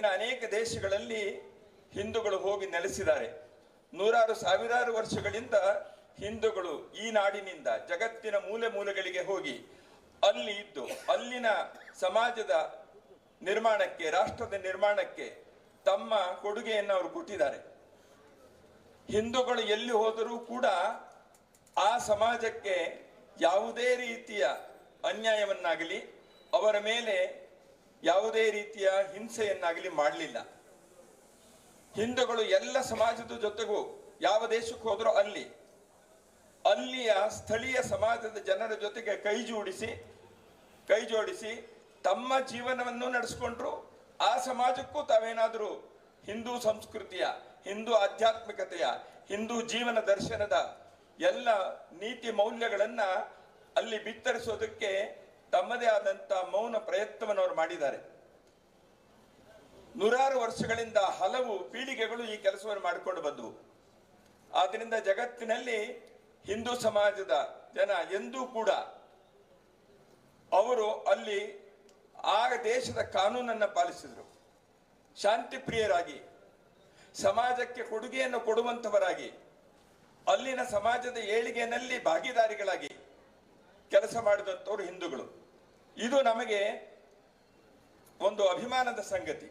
ಜಗತ್ತಿನ ಅನೇಕ ದೇಶಗಳಲ್ಲಿ ಹಿಂದೂಗಳು ಹೋಗಿ ನೆಲೆಸಿದ್ದಾರೆ. ನೂರಾರು ಸಾವಿರಾರು ವರ್ಷಗಳಿಂದ ಹಿಂದೂಗಳು ಈ ನಾಡಿನಿಂದ ಜಗತ್ತಿನ ಮೂಲೆ ಮೂಲೆಗಳಿಗೆ ಹೋಗಿ ಅಲ್ಲಿ ಇದ್ದು, ಅಲ್ಲಿನ ಸಮಾಜದ ನಿರ್ಮಾಣಕ್ಕೆ, ರಾಷ್ಟ್ರದ ನಿರ್ಮಾಣಕ್ಕೆ ತಮ್ಮ ಕೊಡುಗೆಯನ್ನು ಅವರು ಕೊಟ್ಟಿದ್ದಾರೆ. ಹಿಂದೂಗಳು ಎಲ್ಲಿ ಹೋದರೂ ಕೂಡ ಆ ಸಮಾಜಕ್ಕೆ ಯಾವುದೇ ರೀತಿಯ ಅನ್ಯಾಯವನ್ನಾಗಲಿ ಅವರ ಮೇಲೆ ಯಾವುದೇ ರೀತಿಯ ಹಿಂಸೆಯನ್ನಾಗಲಿ ಮಾಡಲಿಲ್ಲ. ಹಿಂದೂಗಳು ಎಲ್ಲ ಸಮಾಜದ ಜೊತೆಗೂ ಯಾವ ದೇಶಕ್ಕೆ ಹೋದರೂ ಅಲ್ಲಿ, ಅಲ್ಲಿಯ ಸ್ಥಳೀಯ ಸಮಾಜದ ಜನರ ಜೊತೆಗೆ ಕೈ ಜೋಡಿಸಿ ಕೈ ಜೋಡಿಸಿ ತಮ್ಮ ಜೀವನವನ್ನು ನಡೆಸ್ಕೊಂಡ್ರು. ಆ ಸಮಾಜಕ್ಕೂ ತಾವೇನಾದರೂ ಹಿಂದೂ ಸಂಸ್ಕೃತಿಯ, ಹಿಂದೂ ಆಧ್ಯಾತ್ಮಿಕತೆಯ, ಹಿಂದೂ ಜೀವನ ದರ್ಶನದ ಎಲ್ಲ ನೀತಿ ಮೌಲ್ಯಗಳನ್ನು ಅಲ್ಲಿ ಬಿತ್ತರಿಸೋದಕ್ಕೆ ತಮ್ಮದೇ ಆದಂತ ಮೌನ ಪ್ರಯತ್ನವನ್ನು ಅವರು ಮಾಡಿದ್ದಾರೆ. ನೂರಾರು ವರ್ಷಗಳಿಂದ ಹಲವು ಪೀಳಿಗೆಗಳು ಈ ಕೆಲಸವನ್ನು ಮಾಡಿಕೊಂಡು ಬಂದವು. ಆದ್ದರಿಂದ ಜಗತ್ತಿನಲ್ಲಿ ಹಿಂದೂ ಸಮಾಜದ ಜನ ಎಂದೂ ಕೂಡ ಅವರು ಅಲ್ಲಿ ಆ ದೇಶದ ಕಾನೂನನ್ನು ಪಾಲಿಸಿದರು. ಶಾಂತಿ ಪ್ರಿಯರಾಗಿ, ಸಮಾಜಕ್ಕೆ ಕೊಡುಗೆಯನ್ನು ಕೊಡುವಂತವರಾಗಿ ಅಲ್ಲಿನ ಸಮಾಜದ ಏಳಿಗೆಯಲ್ಲಿ ಭಾಗಿದಾರಿಗಳಾಗಿ ಕೆಲಸ ಮಾಡಿದಂಥವ್ರು ಹಿಂದೂಗಳು. ಇದು ನಮಗೆ ಒಂದು ಅಭಿಮಾನದ ಸಂಗತಿ.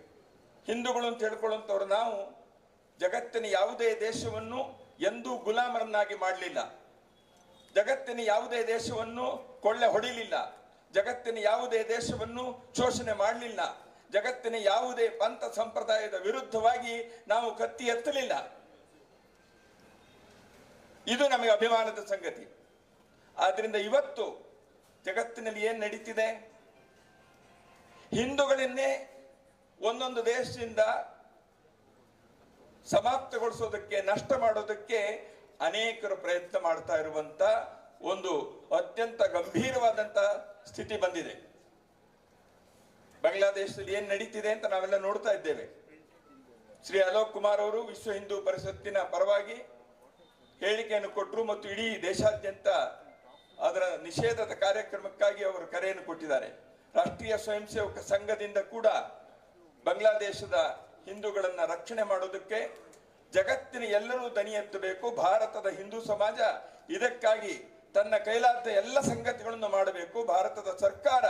ಹಿಂದೂಗಳು ಅಂತ ಹೇಳ್ಕೊಳ್ಳುವಂಥವ್ರು ನಾವು ಜಗತ್ತಿನ ಯಾವುದೇ ದೇಶವನ್ನು ಎಂದೂ ಗುಲಾಮರನ್ನಾಗಿ ಮಾಡಲಿಲ್ಲ. ಜಗತ್ತಿನ ಯಾವುದೇ ದೇಶವನ್ನು ಕೊಳ್ಳೆ ಹೊಡಿಲಿಲ್ಲ. ಜಗತ್ತಿನ ಯಾವುದೇ ದೇಶವನ್ನು ಶೋಷಣೆ ಮಾಡಲಿಲ್ಲ. ಜಗತ್ತಿನ ಯಾವುದೇ ಪಂಥ ಸಂಪ್ರದಾಯದ ವಿರುದ್ಧವಾಗಿ ನಾವು ಕತ್ತಿ ಎತ್ತಲಿಲ್ಲ. ಇದು ನಮಗೆ ಅಭಿಮಾನದ ಸಂಗತಿ. ಆದ್ರಿಂದ ಇವತ್ತು ಜಗತ್ತಿನಲ್ಲಿ ಏನು ನಡೀತಿದೆ? ಹಿಂದೂಗಳನ್ನೇ ಒಂದೊಂದು ದೇಶದಿಂದ ಸಮಾಪ್ತಗೊಳಿಸೋದಕ್ಕೆ, ನಷ್ಟ ಮಾಡೋದಕ್ಕೆ ಅನೇಕರು ಪ್ರಯತ್ನ ಮಾಡ್ತಾ ಇರುವಂತ ಒಂದು ಅತ್ಯಂತ ಗಂಭೀರವಾದಂತ ಸ್ಥಿತಿ ಬಂದಿದೆ. ಬಾಂಗ್ಲಾದೇಶದಲ್ಲಿ ಏನು ನಡೀತಿದೆ ಅಂತ ನಾವೆಲ್ಲ ನೋಡ್ತಾ ಇದ್ದೇವೆ. ಶ್ರೀ ಅಲೋಕ್ ಕುಮಾರ್ ಅವರು ವಿಶ್ವ ಹಿಂದೂ ಪರಿಷತ್ತಿನ ಪರವಾಗಿ ಹೇಳಿಕೆಯನ್ನು ಕೊಟ್ಟರು ಮತ್ತು ಇಡೀ ದೇಶಾದ್ಯಂತ ಅದರ ನಿಷೇಧದ ಕಾರ್ಯಕ್ರಮಕ್ಕಾಗಿ ಅವರು ಕರೆಯನ್ನು ಕೊಟ್ಟಿದ್ದಾರೆ. ರಾಷ್ಟ್ರೀಯ ಸ್ವಯಂ ಸೇವಕ ಸಂಘದಿಂದ ಕೂಡ ಬಾಂಗ್ಲಾದೇಶದ ಹಿಂದೂಗಳನ್ನು ರಕ್ಷಣೆ ಮಾಡೋದಕ್ಕೆ ಜಗತ್ತಿನ ಎಲ್ಲರೂ ದನಿ ಎತ್ತಬೇಕು, ಭಾರತದ ಹಿಂದೂ ಸಮಾಜ ಇದಕ್ಕಾಗಿ ತನ್ನ ಕೈಲಾದ ಎಲ್ಲ ಸಂಗತಿಗಳನ್ನು ಮಾಡಬೇಕು, ಭಾರತದ ಸರ್ಕಾರ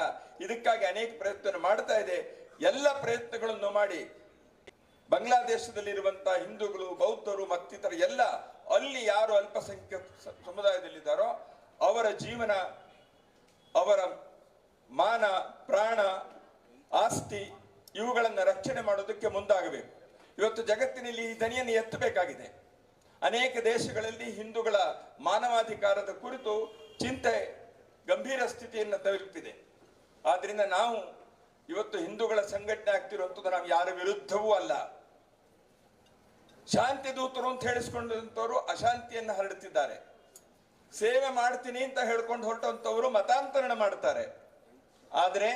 ಇದಕ್ಕಾಗಿ ಅನೇಕ ಪ್ರಯತ್ನ ಮಾಡ್ತಾ ಇದೆ. ಎಲ್ಲ ಪ್ರಯತ್ನಗಳನ್ನು ಮಾಡಿ ಬಾಂಗ್ಲಾದೇಶದಲ್ಲಿರುವಂತಹ ಹಿಂದೂಗಳು, ಬೌದ್ಧರು, ಮತ್ತಿತರ ಎಲ್ಲ ಅಲ್ಲಿ ಯಾರು ಅಲ್ಪಸಂಖ್ಯಾತ ಸಮುದಾಯದಲ್ಲಿದ್ದಾರೋ ಅವರ ಜೀವನ, ಅವರ ಮಾನ, ಪ್ರಾಣ, ಆಸ್ತಿ ಇವುಗಳನ್ನು ರಕ್ಷಣೆ ಮಾಡೋದಕ್ಕೆ ಮುಂದಾಗಬೇಕು. ಇವತ್ತು ಜಗತ್ತಿನಲ್ಲಿ ಈ ದನಿಯನ್ನು ಎತ್ತಬೇಕಾಗಿದೆ. ಅನೇಕ ದೇಶಗಳಲ್ಲಿ ಹಿಂದೂಗಳ ಮಾನವಾಧಿಕಾರದ ಕುರಿತು ಚಿಂತೆ, ಗಂಭೀರ ಸ್ಥಿತಿಯನ್ನು ತಲುಪಿದೆ ಆದ್ರಿಂದ ನಾವು ಇವತ್ತು ಹಿಂದೂಗಳ ಸಂಘಟನೆ ಆಗ್ತಿರುವಂಥದ್ದು ನಾವು ಯಾರ ವಿರುದ್ಧವೂ ಅಲ್ಲ. ಶಾಂತಿ ದೂತರು ಅಂತ ಹೇಳಿಸ್ಕೊಂಡಂಥವರು ಅಶಾಂತಿಯನ್ನು ಹರಡುತ್ತಿದ್ದಾರೆ ಸೇವೆ ಮಾಡ್ತೀನಿ ಅಂತ ಹೇಳ್ಕೊಂಡು ಹೊರಟಂತವರು ಮತಾಂತರಣ ಮಾಡ್ತಾರೆ. ಆದರೆ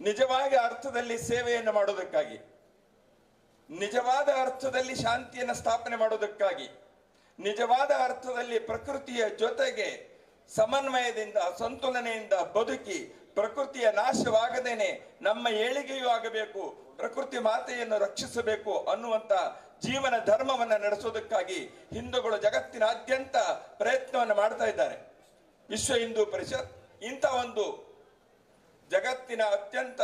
ನಿಜವಾಗಿ ಅರ್ಥದಲ್ಲಿ ಸೇವೆಯನ್ನು ಮಾಡೋದಕ್ಕಾಗಿ, ನಿಜವಾದ ಅರ್ಥದಲ್ಲಿ ಶಾಂತಿಯನ್ನು ಸ್ಥಾಪನೆ ಮಾಡೋದಕ್ಕಾಗಿ, ನಿಜವಾದ ಅರ್ಥದಲ್ಲಿ ಪ್ರಕೃತಿಯ ಜೊತೆಗೆ ಸಮನ್ವಯದಿಂದ, ಸಂತುಲನೆಯಿಂದ ಬದುಕಿ ಪ್ರಕೃತಿಯ ನಾಶವಾಗದೇನೆ ನಮ್ಮ ಏಳಿಗೆಯೂ ಆಗಬೇಕು, ಪ್ರಕೃತಿ ಮಾತೆಯನ್ನು ರಕ್ಷಿಸಬೇಕು ಅನ್ನುವಂತ ಜೀವನ ಧರ್ಮವನ್ನ ನಡೆಸೋದಕ್ಕಾಗಿ ಹಿಂದೂಗಳು ಜಗತ್ತಿನಾದ್ಯಂತ ಪ್ರಯತ್ನವನ್ನು ಮಾಡ್ತಾ ಇದ್ದಾರೆ. ವಿಶ್ವ ಹಿಂದೂ ಪರಿಷತ್ ಇಂಥ ಒಂದು ಜಗತ್ತಿನ ಅತ್ಯಂತ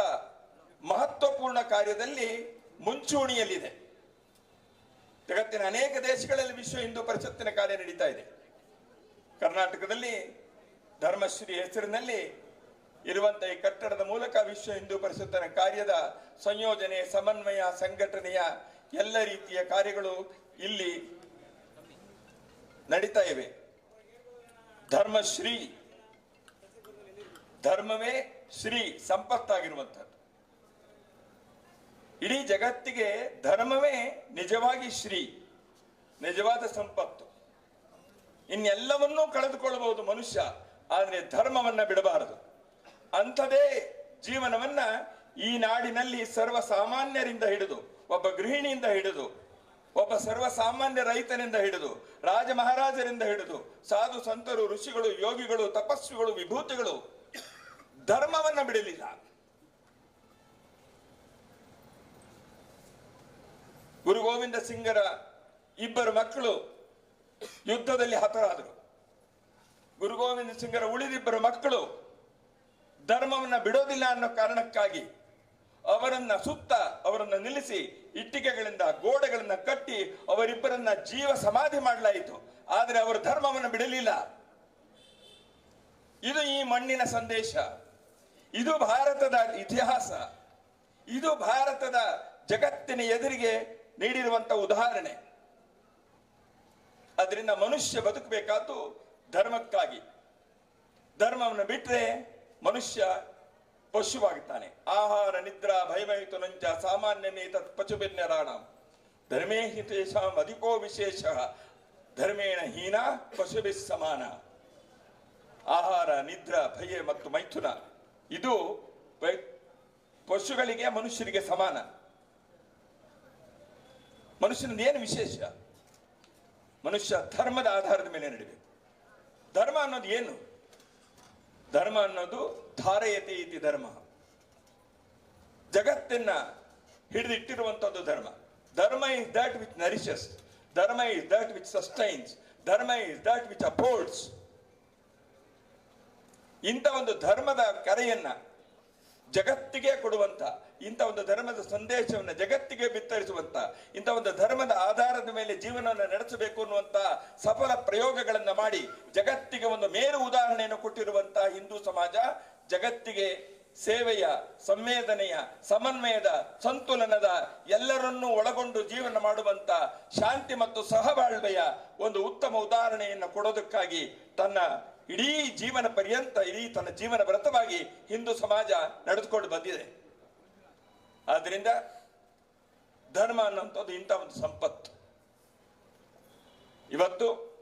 ಮಹತ್ವಪೂರ್ಣ ಕಾರ್ಯದಲ್ಲಿ ಮುಂಚೂಣಿಯಲ್ಲಿದೆ. ಜಗತ್ತಿನ ಅನೇಕ ದೇಶಗಳಲ್ಲಿ ವಿಶ್ವ ಹಿಂದೂ ಪರಿಷತ್ತಿನ ಕಾರ್ಯ ನಡೀತಾ ಇದೆ. ಕರ್ನಾಟಕದಲ್ಲಿ ಧರ್ಮಶ್ರೀ ಹೆಸರಿನಲ್ಲಿ ಇರುವಂತಹ ಈ ಕಟ್ಟಡದ ಮೂಲಕ ವಿಶ್ವ ಹಿಂದೂ ಪರಿಷತ್ತಿನ ಕಾರ್ಯದ ಸಂಯೋಜನೆ, ಸಮನ್ವಯ, ಸಂಘಟನೆಯ ಎಲ್ಲ ರೀತಿಯ ಕಾರ್ಯಗಳು ಇಲ್ಲಿ ನಡೀತಾ ಇವೆ. ಧರ್ಮಶ್ರೀ ಧರ್ಮವೇ ಶ್ರೀ ಸಂಪತ್ತಾಗಿರುವಂಥದ್ದು. ಇಡೀ ಜಗತ್ತಿಗೆ ಧರ್ಮವೇ ನಿಜವಾಗಿ ಶ್ರೀ, ನಿಜವಾದ ಸಂಪತ್ತು. ಇನ್ನೆಲ್ಲವನ್ನೂ ಕಳೆದುಕೊಳ್ಳಬಹುದು ಮನುಷ್ಯ, ಆದರೆ ಧರ್ಮವನ್ನ ಬಿಡಬಾರದು. ಅಂಥದೇ ಜೀವನವನ್ನ ಈ ನಾಡಿನಲ್ಲಿ ಸರ್ವ ಸಾಮಾನ್ಯರಿಂದ ಹಿಡಿದು ಒಬ್ಬ ಗೃಹಿಣಿಯಿಂದ ಹಿಡಿದು, ಒಬ್ಬ ಸರ್ವ ಸಾಮಾನ್ಯ ರೈತನಿಂದ ಹಿಡಿದು, ರಾಜ ಮಹಾರಾಜರಿಂದ ಹಿಡಿದು, ಸಾಧು ಸಂತರು, ಋಷಿಗಳು, ಯೋಗಿಗಳು, ತಪಸ್ವಿಗಳು, ವಿಭೂತಿಗಳು ಧರ್ಮವನ್ನ ಬಿಡಲಿಲ್ಲ. ಗುರು ಗೋವಿಂದ ಸಿಂಗರ ಇಬ್ಬರು ಮಕ್ಕಳು ಯುದ್ಧದಲ್ಲಿ ಹತರಾದರು. ಗುರು ಗೋವಿಂದ ಸಿಂಗರ ಉಳಿದಿಬ್ಬರು ಮಕ್ಕಳು ಧರ್ಮವನ್ನ ಬಿಡೋದಿಲ್ಲ ಅನ್ನೋ ಕಾರಣಕ್ಕಾಗಿ ಅವರನ್ನ ಸುತ್ತ ಅವರನ್ನ ನಿಲ್ಲಿಸಿ ಇಟ್ಟಿಗೆಗಳಿಂದ ಗೋಡೆಗಳನ್ನ ಕಟ್ಟಿ ಅವರಿಬ್ಬರನ್ನ ಜೀವ ಸಮಾಧಿ ಮಾಡಲಾಯಿತು. ಆದರೆ ಅವರು ಧರ್ಮವನ್ನು ಬಿಡಲಿಲ್ಲ. ಇದು ಈ ಮಣ್ಣಿನ ಸಂದೇಶ. ಇದು ಭಾರತದ ಇತಿಹಾಸ. ಇದು ಭಾರತದ ಜಗತ್ತಿನ ಎದುರಿಗೆ ನೀಡಿರುವಂತ ಉದಾಹರಣೆ. ಅದರಿಂದ ಮನುಷ್ಯ ಬದುಕಬೇಕಾದ್ದು ಧರ್ಮಕ್ಕಾಗಿ. ಧರ್ಮವನ್ನು ಬಿಟ್ಟರೆ ಮನುಷ್ಯ ಪಶುವಾಗುತ್ತಾನೆ ಆಹಾರ, ನಿದ್ರಾ ಭಯಮಯಿತು ನಂಚ ಸಾಮಾನ್ಯನೇ ತತ್ ಪಶುಭಿನ್ಯರಾಣ ಧರ್ಮೇ ಹಿತೇಶಾಂ ಅಧಿಕೋ ವಿಶೇಷ. ಧರ್ಮೇಣ ಹೀನ, ಪಶುಭಿ ಸಮಾನ. ಆಹಾರ, ನಿದ್ರ, ಭಯ ಮತ್ತು ಮೈಥುನ. ಇದು ಪಶುಗಳಿಗೆ, ಮನುಷ್ಯರಿಗೆ ಸಮಾನ. ಮನುಷ್ಯನ ಏನು ವಿಶೇಷ? ಮನುಷ್ಯ ಧರ್ಮದ ಆಧಾರದ ಮೇಲೆ ನಡಿಬೇಕು. ಧರ್ಮ ಅನ್ನೋದು ಏನು? ಧರ್ಮ ಅನ್ನೋದು ಧಾರಯತಿ ಇತಿ ಧರ್ಮ. ಜಗತ್ತನ್ನ ಹಿಡಿದಿಟ್ಟಿರುವಂತದ್ದು ಧರ್ಮ. Dharma is that which nourishes dharma is that which sustains dharma is that which affords ಇಂಥ ಒಂದು ಧರ್ಮದ ಕರೆಯನ್ನ ಜಗತ್ತಿಗೆ ಕೊಡುವಂತ ಇಂಥ ಒಂದು ಧರ್ಮದ ಸಂದೇಶವನ್ನು ಜಗತ್ತಿಗೆ ಬಿತ್ತರಿಸುವಂತ, ಇಂಥ ಒಂದು ಧರ್ಮದ ಆಧಾರದ ಮೇಲೆ ಜೀವನವನ್ನು ನಡೆಸಬೇಕು ಅನ್ನುವಂತ ಸಫಲ ಪ್ರಯೋಗಗಳನ್ನು ಮಾಡಿ ಜಗತ್ತಿಗೆ ಒಂದು ಮೇರು ಉದಾಹರಣೆಯನ್ನು ಕೊಟ್ಟಿರುವಂತ ಹಿಂದೂ ಸಮಾಜ, ಜಗತ್ತಿಗೆ ಸೇವೆಯ, ಸಂವೇದನೆಯ, ಸಮನ್ವಯದ, ಸಂತುಲನದ ಎಲ್ಲರನ್ನೂ ಒಳಗೊಂಡು ಜೀವನ ಮಾಡುವಂತ ಶಾಂತಿ ಮತ್ತು ಸಹಬಾಳ್ವೆಯ ಒಂದು ಉತ್ತಮ ಉದಾಹರಣೆಯನ್ನು ಕೊಡೋದಕ್ಕಾಗಿ ತನ್ನ ಇಡೀ ಜೀವನ ಪರ್ಯಂತ ಇಡೀ ತನ್ನ ಜೀವನ ವ್ರತವಾಗಿ ಹಿಂದೂ ಸಮಾಜ ನಡೆದುಕೊಂಡು ಬಂದಿದೆ. ಆದ್ರಿಂದ ಧರ್ಮ ಅನ್ನುವಂಥದ್ದು ಇಂಥ ಒಂದು ಸಂಪತ್ತು. ಇವತ್ತು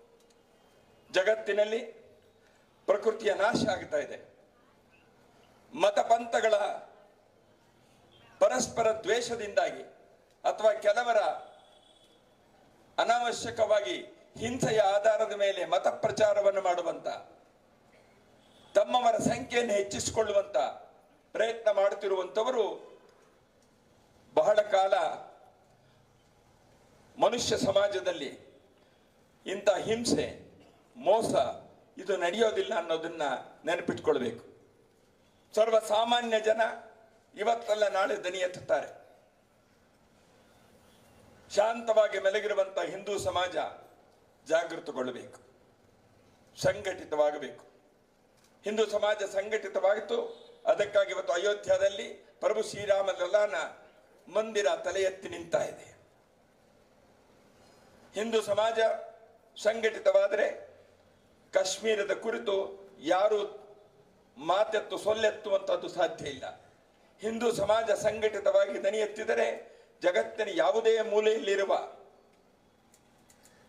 ಜಗತ್ತಿನಲ್ಲಿ ಪ್ರಕೃತಿಯ ನಾಶ ಆಗ್ತಾ ಇದೆ. ಮತಪಂಥಗಳ ಪರಸ್ಪರ ದ್ವೇಷದಿಂದಾಗಿ ಅಥವಾ ಕೆಲವರ ಅನಾವಶ್ಯಕವಾಗಿ ಹಿಂಸೆಯ ಆಧಾರದ ಮೇಲೆ ಮತ ಪ್ರಚಾರವನ್ನು ಮಾಡುವಂತ, ತಮ್ಮವರ ಸಂಖ್ಯೆಯನ್ನು ಹೆಚ್ಚಿಸಿಕೊಳ್ಳುವಂತ ಪ್ರಯತ್ನ ಮಾಡುತ್ತಿರುವಂತವರು ಬಹಳ ಕಾಲ ಮನುಷ್ಯ ಸಮಾಜದಲ್ಲಿ ಇಂಥ ಹಿಂಸೆ, ಮೋಸ ಇದು ನಡೆಯೋದಿಲ್ಲ ಅನ್ನೋದನ್ನ ನೆನಪಿಟ್ಕೊಳ್ಬೇಕು. ಸರ್ವ ಸಾಮಾನ್ಯ ಜನ ಇವತ್ತಲ್ಲ ನಾಳೆ ದನಿ ಎತ್ತುತ್ತಾರೆ. ಶಾಂತವಾಗಿ ಮೆಲಗಿರುವಂತ ಹಿಂದೂ ಸಮಾಜ ಜಾಗೃತಗೊಳ್ಳಬೇಕು, ಸಂಘಟಿತವಾಗಬೇಕು. ಹಿಂದೂ ಸಮಾಜ ಸಂಘಟಿತವಾಗಿತ್ತು. ಅದಕ್ಕಾಗಿ ಇವತ್ತು ಅಯೋಧ್ಯದಲ್ಲಿ ಪ್ರಭು ಶ್ರೀರಾಮ ಲಲ್ಲಾನ ಮಂದಿರ ತಲೆ ಎತ್ತಿ ನಿಂತಾ ಇದೆ. ಹಿಂದೂ ಸಮಾಜ ಸಂಘಟಿತವಾದರೆ ಕಾಶ್ಮೀರದ ಕುರಿತು ಯಾರು ಮಾತೆತ್ತು ಸೊಲ್ಲೆತ್ತುವಂಥದ್ದು ಸಾಧ್ಯ ಇಲ್ಲ. ಹಿಂದೂ ಸಮಾಜ ಸಂಘಟಿತವಾಗಿ ದನಿ ಎತ್ತಿದರೆ ಜಗತ್ತಿನ ಯಾವುದೇ ಮೂಲೆಯಲ್ಲಿರುವ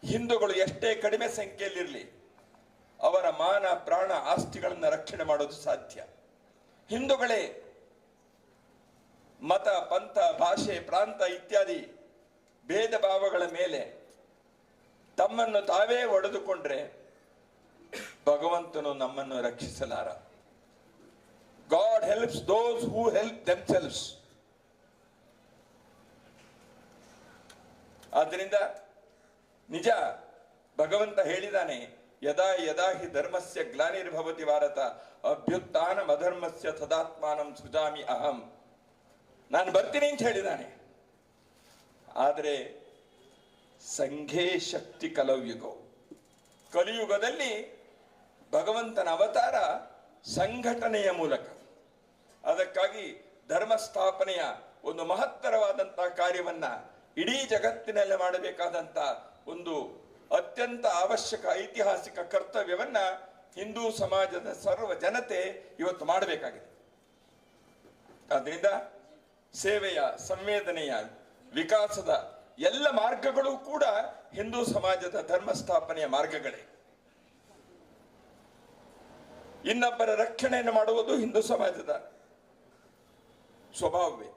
ಹಿಂದೂಗಳು ಎಷ್ಟೇ ಕಡಿಮೆ ಸಂಖ್ಯೆಯಲ್ಲಿರಲಿ ಅವರ ಮಾನ, ಪ್ರಾಣ, ಆಸ್ತಿಗಳನ್ನು ರಕ್ಷಣೆ ಮಾಡೋದು ಸಾಧ್ಯ. ಹಿಂದೂಗಳೇ ಮತ, ಪಂಥ, ಭಾಷೆ, ಪ್ರಾಂತ ಇತ್ಯಾದಿ ಭೇದ ಭಾವಗಳ ಮೇಲೆ ತಮ್ಮನ್ನು ತಾವೇ ಒಡೆದುಕೊಂಡ್ರೆ ಭಗವಂತನು ನಮ್ಮನ್ನು ರಕ್ಷಿಸಲಾರ. God helps those who help themselves ಆದ್ದರಿಂದ ನಿಜ, ಭಗವಂತ ಹೇಳಿದಾನೆ, ಯದಾ ಯದಾ ಹಿ ಧರ್ಮಸ್ಯ ಗ್ಲಾನಿರ್ಭವತಿ ಭಾರತ ಅಭ್ಯುತ್ಥಾನ ಅಧರ್ಮಸ್ಯ ಸದಾತ್ಮಾನಂ ಸೃಜಾಮಿ ಅಹಂ. ನಾನು ಬರ್ತೀನಿ ಅಂತ ಹೇಳಿದಾನೆ. ಆದರೆ, ಸಂಘೇ ಶಕ್ತಿ ಕಲವ್ಯುಗೋ. ಕಲಿಯುಗದಲ್ಲಿ ಭಗವಂತನ ಅವತಾರ ಸಂಘಟನೆಯ ಮೂಲಕ. ಅದಕ್ಕಾಗಿ ಧರ್ಮ ಸ್ಥಾಪನೆಯ ಒಂದು ಮಹತ್ತರವಾದಂತಹ ಕಾರ್ಯವನ್ನ ಇಡೀ ಜಗತ್ತಿನಲ್ಲಿ ಮಾಡಬೇಕಾದಂತ ಒಂದು ಅತ್ಯಂತ ಅವಶ್ಯಕ ಐತಿಹಾಸಿಕ ಕರ್ತವ್ಯವನ್ನ ಹಿಂದೂ ಸಮಾಜದ ಸರ್ವ ಜನತೆ ಇವತ್ತು ಮಾಡಬೇಕಾಗಿದೆ. ಆದ್ರಿಂದ ಸೇವೆಯ, ಸಂವೇದನೆಯ, ವಿಕಾಸದ ಎಲ್ಲ ಮಾರ್ಗಗಳು ಕೂಡ ಹಿಂದೂ ಸಮಾಜದ ಧರ್ಮ ಸ್ಥಾಪನೆಯ ಮಾರ್ಗಗಳೇ. ಇನ್ನೊಬ್ಬರ ರಕ್ಷಣೆಯನ್ನು ಮಾಡುವುದು ಹಿಂದೂ ಸಮಾಜದ ಸ್ವಭಾವವೇ.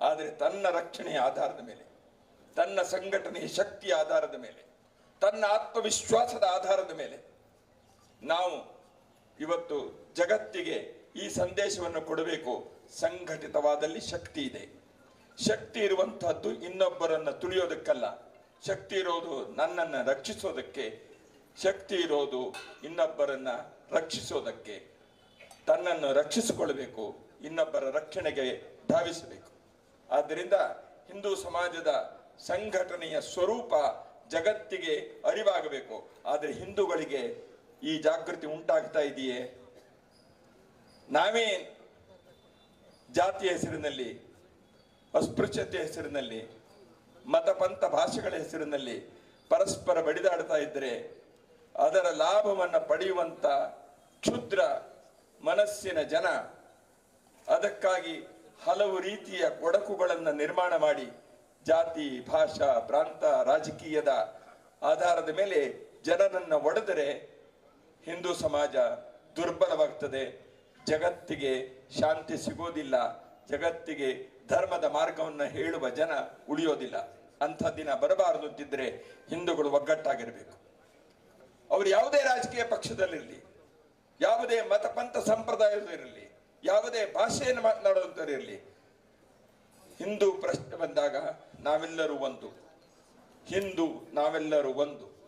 ಆದರೆ ತನ್ನ ರಕ್ಷಣೆಯ ಆಧಾರದ ಮೇಲೆ. ತನ್ನ ಸಂಘಟನೆಯ ಶಕ್ತಿಯ ಆಧಾರದ ಮೇಲೆ, ತನ್ನ ಆತ್ಮವಿಶ್ವಾಸದ ಆಧಾರದ ಮೇಲೆ ನಾವು ಇವತ್ತು ಜಗತ್ತಿಗೆ ಈ ಸಂದೇಶವನ್ನು ಕೊಡಬೇಕು. ಸಂಘಟಿತವಾದಲ್ಲಿ ಶಕ್ತಿ ಇದೆ. ಶಕ್ತಿ ಇರುವಂತಹದ್ದು ಇನ್ನೊಬ್ಬರನ್ನ ತುಳಿಯೋದಕ್ಕಲ್ಲ. ಶಕ್ತಿ ಇರೋದು ನನ್ನನ್ನು ರಕ್ಷಿಸೋದಕ್ಕೆ. ಶಕ್ತಿ ಇರೋದು ಇನ್ನೊಬ್ಬರನ್ನ ರಕ್ಷಿಸೋದಕ್ಕೆ. ತನ್ನನ್ನು ರಕ್ಷಿಸಿಕೊಳ್ಳಬೇಕು, ಇನ್ನೊಬ್ಬರ ರಕ್ಷಣೆಗೆ ಧಾವಿಸಬೇಕು. ಆದ್ದರಿಂದ ಹಿಂದೂ ಸಮಾಜದ ಸಂಘಟನೆಯ ಸ್ವರೂಪ ಜಗತ್ತಿಗೆ ಅರಿವಾಗಬೇಕು. ಆದರೆ ಹಿಂದೂಗಳಿಗೆ ಈ ಜಾಗೃತಿ ಉಂಟಾಗ್ತಾ ಇದೆಯೇ? ನಾವೇ ಜಾತಿಯ ಹೆಸರಿನಲ್ಲಿ ಅಸ್ಪೃಶ್ಯತೆ ಹೆಸರಿನಲ್ಲಿ, ಮತಪಂಥ ಭಾಷೆಗಳ ಹೆಸರಿನಲ್ಲಿ ಪರಸ್ಪರ ಬಡಿದಾಡ್ತಾ ಇದ್ದರೆ ಅದರ ಲಾಭವನ್ನು ಪಡೆಯುವಂಥ ಕ್ಷುದ್ರ ಮನಸ್ಸಿನ ಜನ ಅದಕ್ಕಾಗಿ ಹಲವು ರೀತಿಯ ಕೊಡಕುಗಳನ್ನು ನಿರ್ಮಾಣ ಮಾಡಿ ಜಾತಿ, ಭಾಷಾ, ಪ್ರಾಂತ, ರಾಜಕೀಯದ ಆಧಾರದ ಮೇಲೆ ಜನರನ್ನು ಒಡೆದರೆ ಹಿಂದೂ ಸಮಾಜ ದುರ್ಬಲವಾಗ್ತದೆ. ಜಗತ್ತಿಗೆ ಶಾಂತಿ ಸಿಗೋದಿಲ್ಲ. ಜಗತ್ತಿಗೆ ಧರ್ಮದ ಮಾರ್ಗವನ್ನು ಹೇಳುವ ಜನ ಉಳಿಯೋದಿಲ್ಲ. ಅಂಥ ದಿನ ಬರಬಾರದು ಅಂತಿದ್ರೆ ಹಿಂದೂಗಳು ಒಗ್ಗಟ್ಟಾಗಿರಬೇಕು. ಅವರು ಯಾವುದೇ ರಾಜಕೀಯ ಪಕ್ಷದಲ್ಲಿರಲಿ, ಯಾವುದೇ ಮತಪಂಥ ಸಂಪ್ರದಾಯದಲ್ಲಿರಲಿ ಯಾವುದೇ ಭಾಷೆಯನ್ನು ಮಾತನಾಡುವಂಥವ್ರಿರಲಿ ಹಿಂದೂ ಪ್ರಶ್ನೆ ಬಂದಾಗ ನಾವೆಲ್ಲರೂ ಒಂದು. ಹಿಂದೂ ನಾವೆಲ್ಲರೂ ಒಂದು.